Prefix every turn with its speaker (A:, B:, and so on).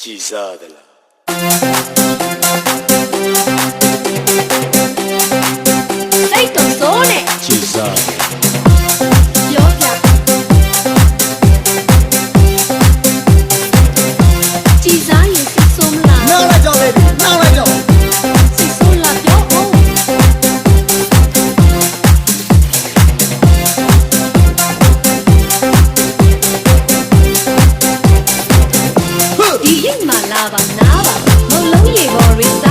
A: جيزادلا. ဒီရင်မလာပါနားပါမုံလုံးရေပေါ် reset